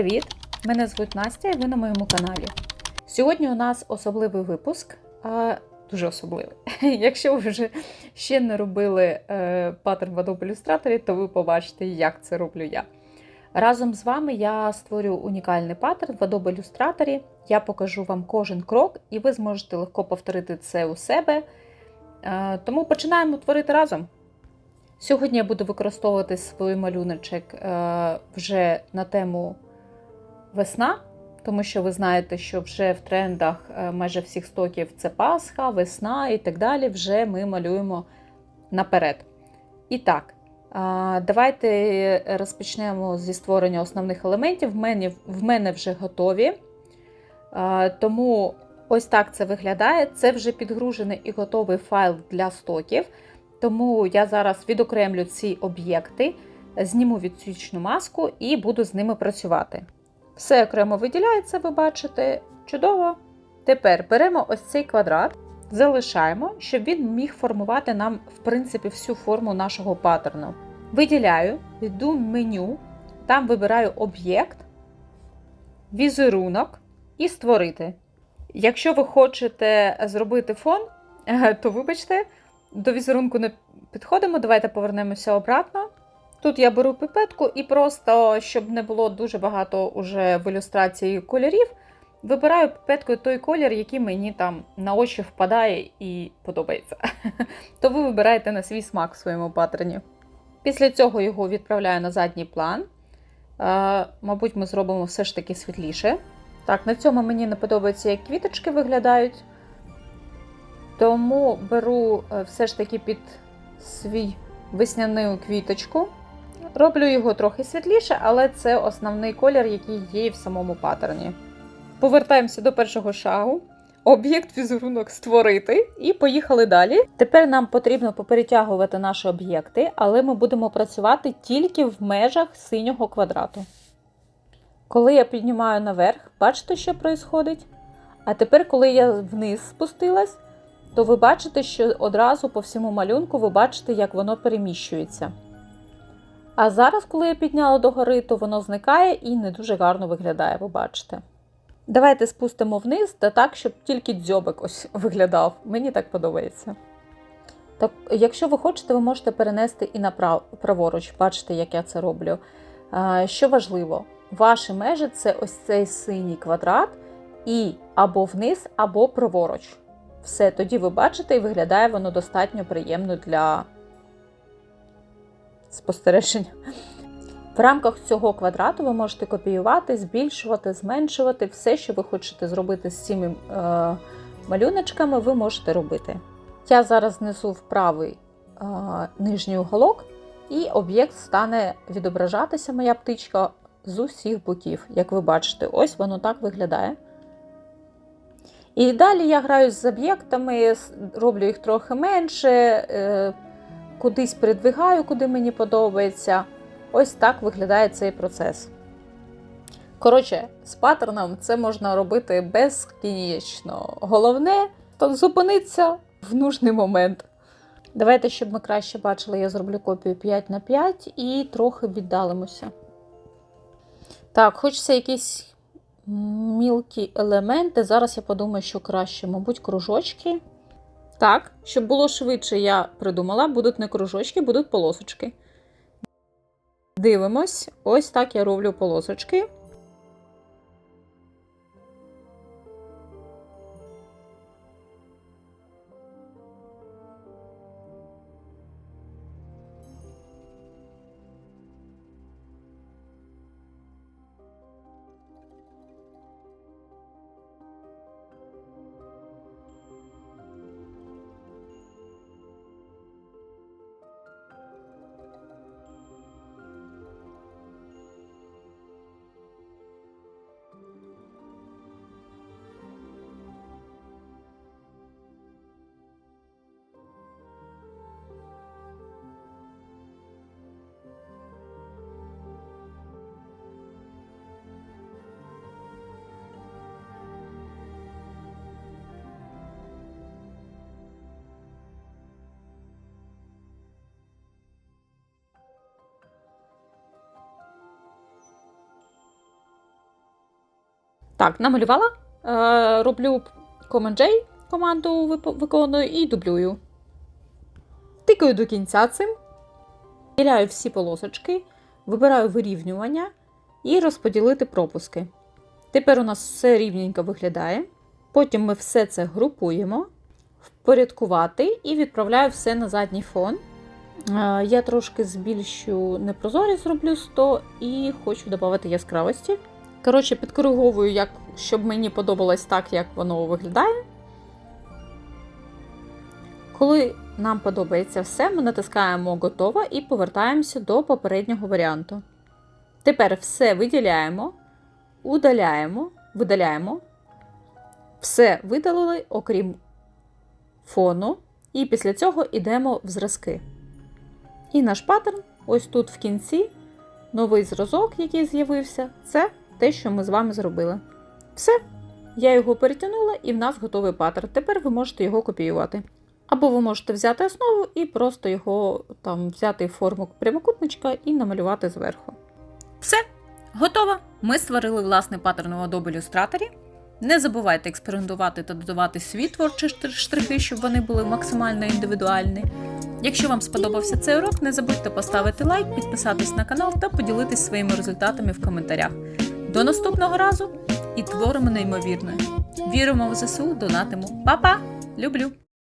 Привіт! Мене звуть Настя і ви на моєму каналі. Сьогодні у нас особливий випуск, а, дуже особливий. Якщо ви вже ще не робили е, паттерн в Adobe Illustrator, то ви побачите, як це роблю я. Разом з вами я створю унікальний паттерн в Adobe Illustrator. Я покажу вам кожен крок, і ви зможете легко повторити це у себе. Е, тому починаємо творити разом. Сьогодні я буду використовувати свій малюночок е, вже на тему весна, тому що ви знаєте, що вже в трендах е, майже всіх стоків це Пасха, весна і так далі. Вже ми малюємо наперед. І так, давайте розпочнемо зі створення основних елементів. В мене, в мене вже готові. Тому ось так це виглядає. Це вже підгружений і готовий файл для стоків. Тому я зараз відокремлю ці об'єкти, зніму відсічну маску і буду з ними працювати. Все окремо виділяється, ви бачите. Чудово. Тепер беремо ось цей квадрат, залишаємо, щоб він міг формувати нам, в принципі, всю форму нашого паттерну. Виділяю, йду в меню, там вибираю об'єкт, візерунок і створити. Якщо ви хочете зробити фон, то вибачте. До візерунку не підходимо, давайте повернемося обратно. Тут я беру пипетку і просто, щоб не було дуже багато уже в ілюстрації кольорів, вибираю пипеткою той колір, який мені там на очі впадає і подобається. То ви вибираєте на свій смак в своєму паттерні. Після цього його відправляю на задній план. Е, мабуть, ми зробимо все ж таки світліше. Так, на цьому мені не подобається, як квіточки виглядають. Тому беру е, все ж таки під свій весняну квіточку. Роблю його трохи світліше, але це основний колір, який є в самому паттерні. Повертаємося до першого шагу. Об'єкт візерунок створити, і поїхали далі. Тепер нам потрібно поперетягувати наші об'єкти, але ми будемо працювати тільки в межах синього квадрату. Коли я піднімаю наверх, бачите, що відбувається? А тепер, коли я вниз спустилась, то ви бачите, що одразу по всьому малюнку ви бачите, як воно переміщується. А зараз, коли я підняла догори, то воно зникає і не дуже гарно виглядає, ви бачите. Давайте спустимо вниз, та так, щоб тільки дзьобик ось виглядав. Мені так подобається. Так, якщо ви хочете, ви можете перенести і направ, праворуч, бачите, як я це роблю. Що важливо, ваші межі це ось цей синій квадрат, і або вниз, або праворуч. Все, тоді ви бачите, і виглядає воно достатньо приємно для спостереження. В рамках цього квадрату ви можете копіювати, збільшувати, зменшувати все, що ви хочете зробити з цими е, малюночками, ви можете робити. Я зараз знесу в правий е, нижній уголок, і об'єкт стане відображатися, моя птичка, з усіх боків. Як ви бачите, ось воно так виглядає. І далі я граю з об'єктами, роблю їх трохи менше, кудись передвигаю, куди мені подобається. Ось так виглядає цей процес. Коротше, з паттерном це можна робити безкінечно. Головне то зупинитися в нужний момент. Давайте, щоб ми краще бачили, я зроблю копію 5 на 5 і трохи віддалимося. Так, хочеться якісь мілкі елементи. Зараз я подумаю, що краще, мабуть, кружочки. Так, щоб було швидше, я придумала, будуть не кружочки, будуть полосочки. Дивимось, ось так я роблю полосочки. Так, намалювала. Е, роблю Command J, команду виконую і дублюю. Тикаю до кінця цим. Діляю всі полосочки, вибираю вирівнювання і розподілити пропуски. Тепер у нас все рівненько виглядає. Потім ми все це групуємо, впорядкувати і відправляю все на задній фон. Е, Я трошки збільшу непрозорість, зроблю 100 і хочу додати яскравості. Коротше, підкориговую, як, щоб мені подобалось так, як воно виглядає. Коли нам подобається все, ми натискаємо готово і повертаємося до попереднього варіанту. Тепер все виділяємо, удаляємо, видаляємо. Все видалили, окрім фону. І після цього йдемо в зразки. І наш паттерн, ось тут в кінці, новий зразок, який з'явився, це те, що ми з вами зробили. Все. Я його перетягнула і в нас готовий паттерн. Тепер ви можете його копіювати. Або ви можете взяти основу і просто його там взяти форму прямокутничка і намалювати зверху. Все, готово. Ми створили власний паттерн у Adobe Illustrator. Не забувайте експериментувати та додавати свої творчі штрихи, щоб вони були максимально індивідуальні. Якщо вам сподобався цей урок, не забудьте поставити лайк, підписатись на канал та поділитись своїми результатами в коментарях. До наступного разу і творимо неймовірне. Віримо в ЗСУ, донатимо. Па-па! Люблю!